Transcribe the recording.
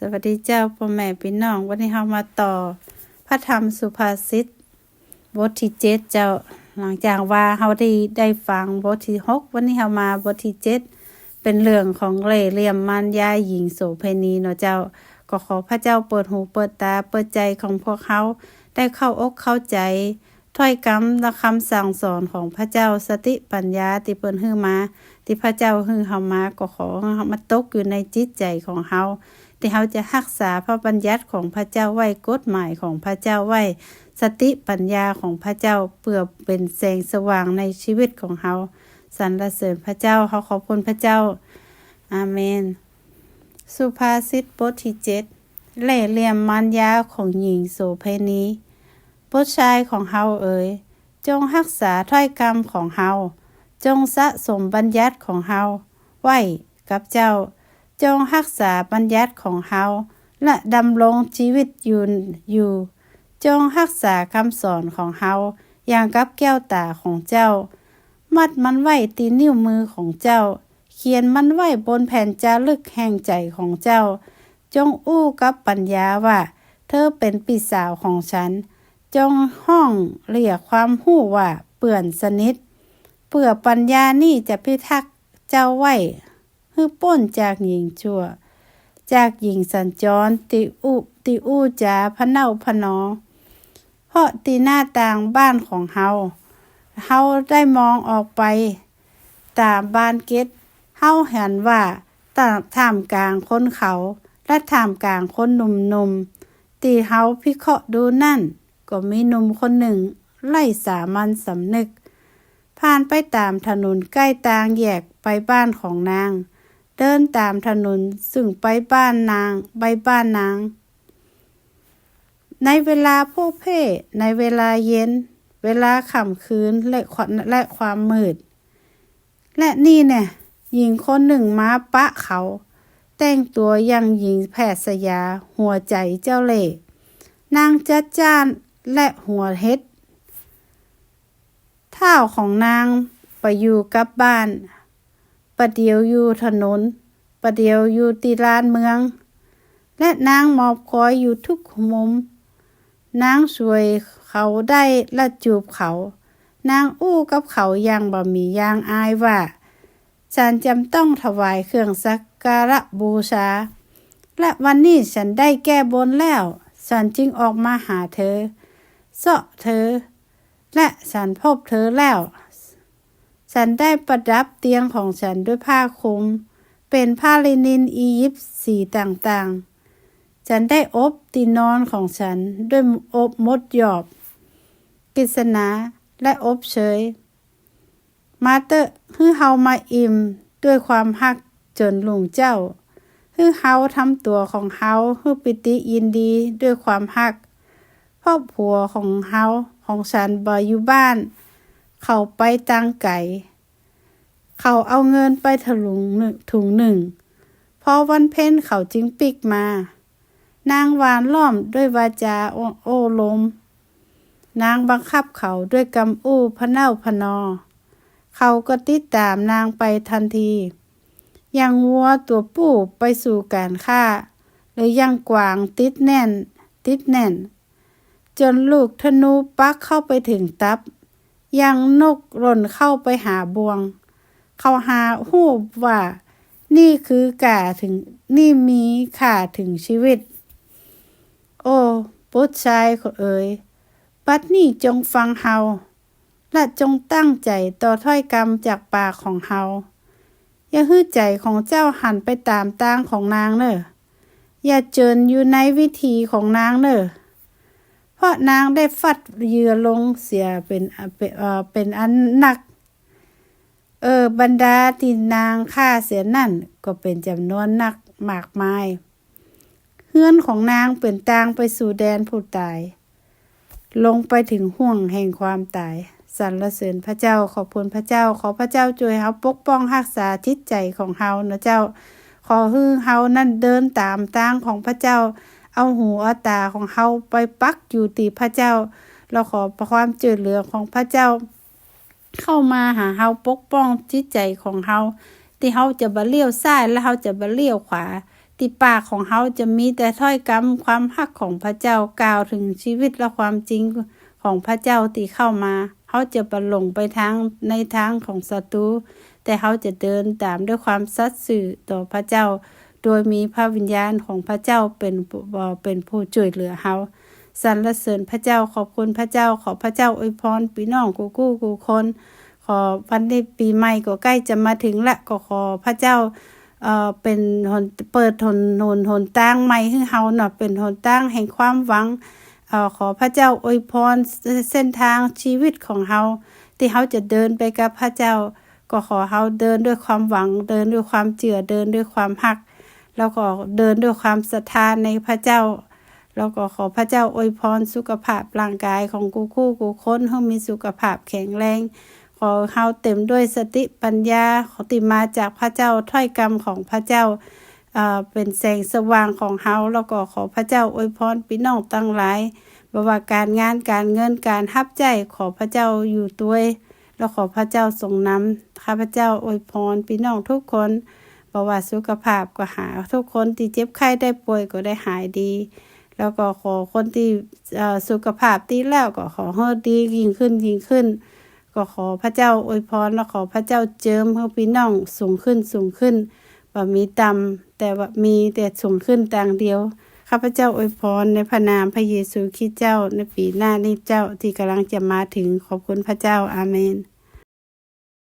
สวัสดีเจ้าพ่อแม่พี่น้อง วันนี้เรามาต่อ พระธรรมสุภาษิตบทที่เจ็ดเจ้าหลังจากว่าเราได้ได้ฟังบทที่หกวันนี้เรามาบทที่เจ็ดเป็นเรื่องของเล่เหลี่ยมมารยาหญิงโสเพณีเนาะเจ้าก็ขอพระเจ้าเปิดหูเปิดตาเปิดใจของพวกเขาได้เข้าอกเข้าใจถ้อยคำและคำสั่งสอนของพระเจ้าสติปัญญาที่เปิ้นฮื้อมา ที่พระเจ้าฮื้อเฮามาก็ขอมาตกอยู่ในจิตใจของเฮา ที่เฮาจะรักษาพระบัญญัติของพระเจ้าไว้กฎหมายของพระเจ้าไว้ สติปัญญาของพระเจ้าเพื่อเป็นแสงสว่างในชีวิตของเฮาสรรเสริญพระเจ้าเฮาขอบคุณพระเจ้า อาเมน สุภาษิตบทที่เจ็ดเล่เหลี่ยมมารยาของหญิงโสเพณีบุตรชายของเฮาเอ๋ยจงรักษาถ้อยคำของเฮาจงสะสมบัญญัติของเฮาไว้กับเจ้า จงรักษาบัญญัติของเฮาและดำรงชีวิตอยู่อยู่ จงรักษาคำสอนของเฮาอย่างกับแก้วตาของเจ้า มัดมันไว้ตีนิ้วมือของเจ้า เขียนมันไว้บนแผ่นจารึกแห่งใจของเจ้า จงอู้กับปัญญาว่า เธอเป็นปีสาวของฉัน จงห้องเรียกความหู้ว่าเปื่อนสนิทเพื่อปัญญานี่จะพิทักษ์เจ้าไว้ ฮือป้นจากหญิงชั่ว จากหญิงสัญจร ติอุติอู้จาพะเนาพะนอ เพราะตีหน้าต่างบ้านของเฮาเฮาได้มองออกไป ตามบ้านเกตเฮาเห็นว่าตาท่ามกลางคนเขา และท่ามกลางคนหนุ่มๆตีเฮาพิเคราะห์ดูนั่น ก็มีหนุ่มคนหนึ่ง ไล่สามัญสำนึก ผ่านไปตามถนนใกล้ตางแยกไปบ้านของนาง เดินตามถนนซึ่งไปบ้านนางไปบ้านนาง ในเวลาโพกเพ่ในเวลาเย็น เวลาค่ำคืนและความและความมืด และนี่เนี่ยหญิงคนหนึ่งมาปะเขา แต่งตัวอย่างหญิงแพทย์สยา หัวใจเจ้าเล่ห์นางจัดจ้านและหัวเฮ็ดเท้าของนางไปอยู่กับบ้าน ประเดียวอยู่ถนน ประเดียวอยู่ตีลานเมือง และนางมอบคอยอยู่ทุกมุม นางช่วยเขาได้และจูบเขา นางอู้กับเขาอย่างบ่มีย่างอายว่าฉันจำต้องถวายเครื่องสักการะบูชา และวันนี้ฉันได้แก้บนแล้ว ฉันจึงออกมาหาเธอเสาะเธอ และฉันพบเธอแล้ว ฉันได้ประดับเตียงของฉันด้วยผ้าคลุม เป็นผ้าลินินอียิปต์สีต่างๆ ฉันได้อบตีนอนของฉันด้วยอบมดหยอบกฤษณาและอบเชย มาเตอร์ฮือเฮามาอิ่มด้วยความฮักจนลุงเจ้าฮือเฮาทำตัวของเฮาฮือปิติยินดีด้วยความฮักครอบครัวของเฮาของฉันบ่อยู่บ้าน เขาไปตังไก่ เขาเอาเงินไปถลุงหนึ่งถุงหนึ่ง พอวันเพ็ญเขาจึงปิกมา นางหวานล้อมด้วยวาจาโอโอ้ลม นางบังคับเขาด้วยกำอู้พะเน่าพะนอ เขาก็ติดตามนางไปทันทียังวัวตัวผู้ไปสู่การฆ่า หรือยังกวางติดแน่น ติดแน่น จนลูกธนูปักเข้าไปถึงตับ ยังนกร่นเข้าไปหาบวง เขาหาหูบว่า นี่คือกาถึงนี่มีค่าถึงชีวิต โอ้ปุตชายเอ๋ยบัดนี้จงฟังเฮาและจงตั้งใจต่อถ้อยกรรมจากปากของเฮาอย่าฮื้อใจของเจ้าหันไปตามตางของนางเนออย่าเจินอยู่ในวิธีของนางเนอ เพราะนางได้ฟัดเยือลงเสียเป็นเป็นอันหนัก เออบรรดาที่นางฆ่าเสียนั่นก็เป็นจำนวนนักมากมายเฮือนของนางเป็นตางไปสู่แดนผู้ตาย ลงไปถึงห่วงแห่งความตายสรรเสริญพระเจ้าขอบคุณพระเจ้า ขอพระเจ้าช่วยเฮาปกป้องรักษาจิตใจของเฮานะเจ้า ขอฮือเฮานั่นเดินตามทางของพระเจ้า เอาหูเอาตาของเฮาไปปักอยู่ตีพระเจ้า เราขอความช่วยเหลือของพระเจ้า เข้ามาหาเฮาปกป้องจิตใจของเฮาที่เฮาจะบ่เลี้ยวซ้ายและเฮาจะบ่เลี้ยวขวาที่ปากของเขาจะมีแต่ถ้อยคำความฮักของพระเจ้ากล่าวถึงชีวิตและความจริงของพระเจ้าที่เข้ามาเขาจะบรรลงไปทางในทางของศัตรูแต่เขาจะเดินตามด้วยความสัตย์สื่อต่อพระเจ้า โดยมีพระวิญญาณของพระเจ้าเป็นผู้เป็นผู้ช่วยเหลือเขาสรรเสริญพระเจ้าขอบคุณพระเจ้าขอพระเจ้าอวยพรพี่น้องกูกู้กูคนขอวันนี้ปีใหม่ก็ใกล้จะมาถึงละก็ขอพระเจ้าเอ่อเป็นหนเปิดหนหนหนตั้งใหม่ให้เฮาเนาะเป็นหนตั้งแห่งความหวังเอ่อขอพระเจ้าอวยพรเส้นทางชีวิตของเฮาที่เฮาจะเดินไปกับพระเจ้า ก็ขอเฮาเดินด้วยความหวังเดินด้วยความเจือเดินด้วยความฮัก แล้วก็เดินด้วยความศรัทธาในพระเจ้าแล้วก็ขอพระเจ้าอวยพรสุขภาพร่างกายของกูคู่กูค้นให้มีสุขภาพแข็งแรง ขอเฮาเต็มด้วยสติปัญญา ขอติมาจากพระเจ้าถ้อยกรรมของพระเจ้าเอ่อเป็นแสงสว่างของเฮาแล้วก็ขอพระเจ้าอวยพรพี่น้องตั้งหลายบว่าการงานการเงินการฮับใจขอพระเจ้าอยู่ด้วยแล้วขอพระเจ้าทรงนำข้าพระเจ้าอวยพรพี่น้องทุกคน บ่ว่าสุขภาพก็หาทุกคนที่เจ็บไข้ได้ป่วยก็ได้หายดี แล้วก็ขอคนที่สุขภาพดีแล้วก็ขอให้ดียิ่งขึ้นยิ่งขึ้น ก็ขอพระเจ้าอวยพรและขอพระเจ้าเจิมให้พี่น้องสูงขึ้นสูงขึ้นว่ามีต่ำแต่ว่ามีแต่สูงขึ้นต่างเดียวข้าพเจ้าอวยพรในพระนามพระเยซูคริสต์เจ้าในปีหน้านี้เจ้าที่กำลังจะมาถึงขอบคุณพระเจ้าอาเมน